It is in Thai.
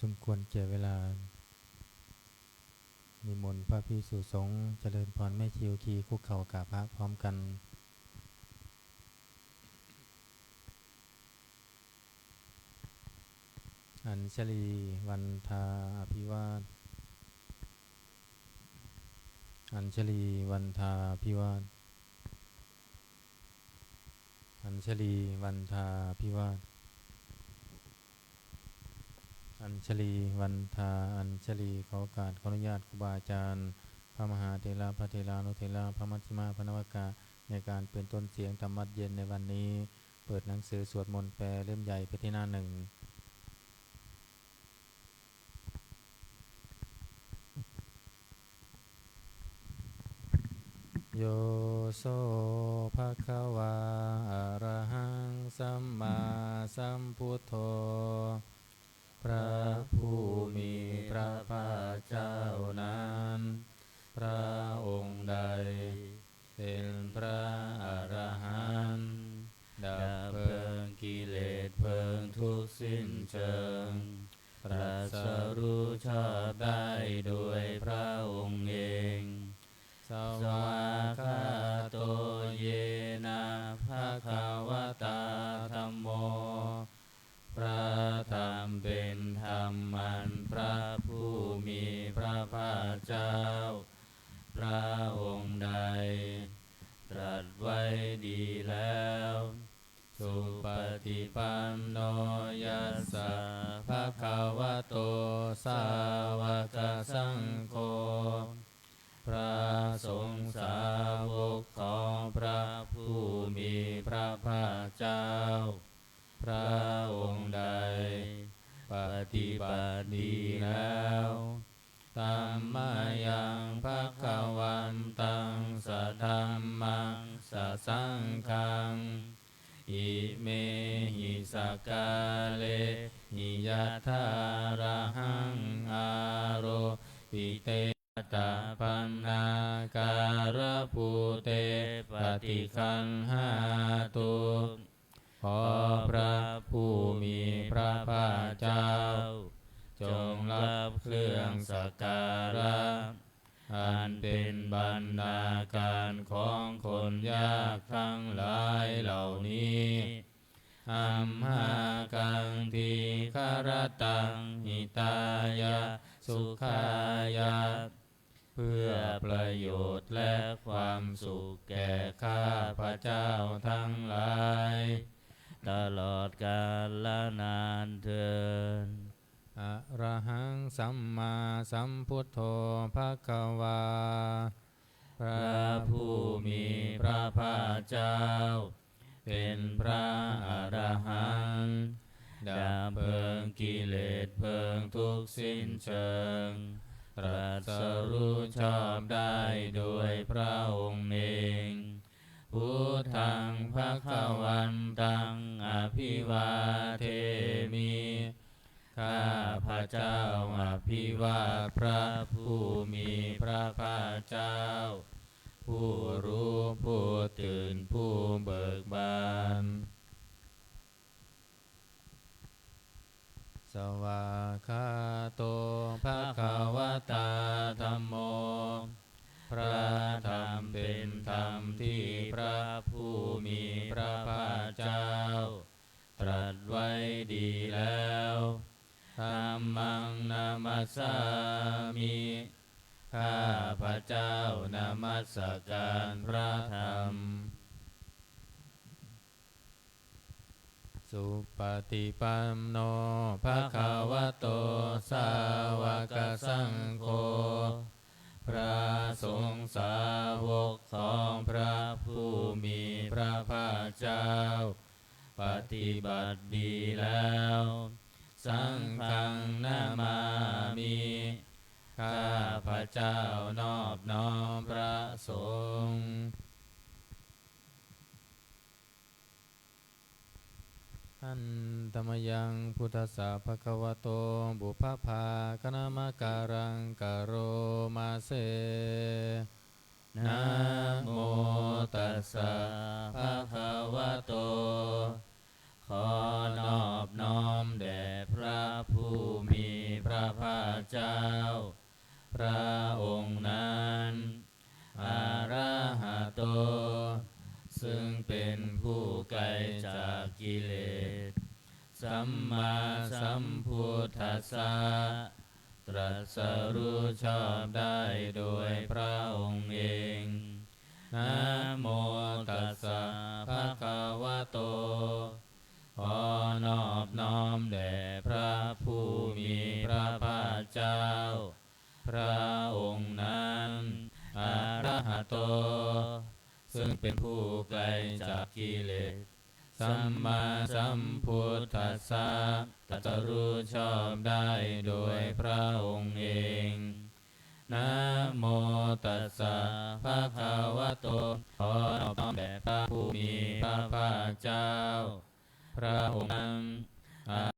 สมควรเก่เวลา นิมนต์พระพิสุสงฆ์เจริญพรแม่ชีโอคีคุกเข่ากราบพระพร้อมกัน อัญชลีวันทาอภิวาท อัญชลีวันทาอภิวาท อัญชลีวันทาอภิวาท อัญชลีวันทาอัญชลีขอโอกาสขออนุญาตครูบาอาจารย์ พระมหาเทราพระเทรานุเทราพระมัชฌิมาพระนวกะในการเป็นต้นเสียงธรรมัดเย็นในวันนี้ เปิดหนังสือสวดมนต์แปลเล่มใหญ่ไปที่หน้าหนึ่งโยโสภะคะวาอะระหังสัมมาสัมพุทโธ พระผู้มีพระภาคเจ้านั้น พระองค์ใด เป็นพระอรหันต์ดับเพลิงกิเลสเพลิงทุกสิ้นเชิง พระภาเจ้า พระองค์ใด ตรัสไว้ดีแล้ว สุปฏิปันโนยัสสะภะคะวะโต สาวกสังโฆพระสงฆ์สาวกของพระผู้มีพระภาคเจ้า พระองค์ใด ปฏิบัติดีแล้ว ตัมมายังภะคะวันตังสะธัมมังสะสังฆังอิเมหิสกกาเลหิยะทาระหังอาโรปิเตตาปันนาการะปูเตปฏิคันหาตุขอพระ สการะอันเป็นบรรณาการของคนยากทั้งหลายเหล่านี้อัมหากังทีคารตังหิตายะสุขายะเพื่อประโยชน์และความสุขแก่ข้าพระเจ้าทั้งหลาย ตลอดกาลนานเทิน อะระหังสัมมาสัมพุทโธภะคะวา พระผู้มีพระภาคเจ้า เป็นพระอรหันต์ดับเพลิงกิเลสเพลิงทุกข์สิ้นเชิง ตรัสรู้ชอบได้โดยพระองค์เองพุทธังภะคะวันตังอภิวาเทมิ ข้าพระเจ้าอภิวาพระผู้มีพระภาคเจ้า ผู้รู้ผู้ตื่นผู้เบิกบ มัสสามิข้าพระเจ้านมัสการพระธรรม สุปฏิปันโนภะคะวะโต สาวกสังโฆ พระสงฆ์สาวกของพระผู้มีพระภาคเจ้า ปฏิบัติดีแล้ว สังฆังนามามิข้าพระเจ้านอบน้อมพระสงฆ์อันตมยังพุทธสสะภควโตบุพภาคณามการังกโรมาเซนะโมตัสสะภะคะวะโต ขอนอบน้อมแด่ ผู้มีพระภาคเจ้า พระองค์นั้นอาราหะโต ซึ่งเป็นผู้ไกลจากกิเลส สัมมาสัมพุทธัสสะตรัสรู้ชอบได้โดยพระองค์เองนะโม สัมมาสัมพุทธัสสะตัตรู้ชอบได้โดยพระองค์เองนะโมตัสสะภะคะวะโตขอนอบน้อมแด่พระผู้มีพระภาคเจ้า พระองค์นั้น